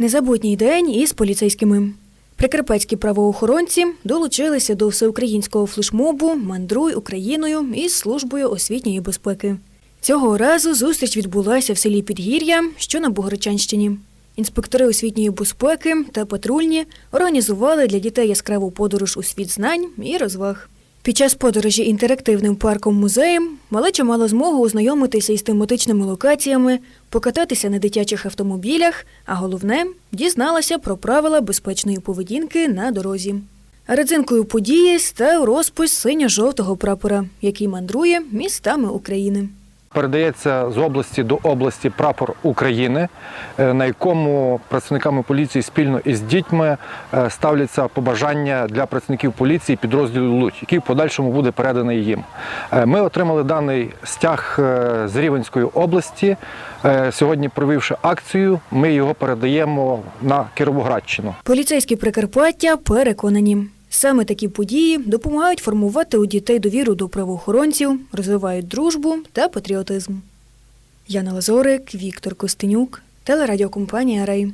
Незабутній день із поліцейськими. Прикарпатські правоохоронці долучилися до всеукраїнського флешмобу Мандруй Україною із службою освітньої безпеки. Цього разу зустріч відбулася в селі Підгір'я, що на Богородчанщині. Інспектори освітньої безпеки та патрульні організували для дітей яскраву подорож у світ знань і розваг. Під час подорожі інтерактивним парком музеєм малеча мала змогу ознайомитися із тематичними локаціями, покататися на дитячих автомобілях, а головне дізналася про правила безпечної поведінки на дорозі. Родзинкою події став розпис синьо-жовтого прапора, який мандрує містами України. Передається з області до області прапор України, е, на якому працівниками поліції спільно із дітьми е, ставляться побажання для працівників поліції підрозділу Луч, який в подальшому буде переданий їм. Е, Ми отримали даний стяг з Рівенської області. Сьогодні, провівши акцію, ми його передаємо на Кіровоградщину. Поліцейські Прикарпаття переконані. Саме такі події допомагають формувати у дітей довіру до правоохоронців, розвивають дружбу та патріотизм. Яна Лазорик, Віктор Костенюк, телерадіокомпанія Рей.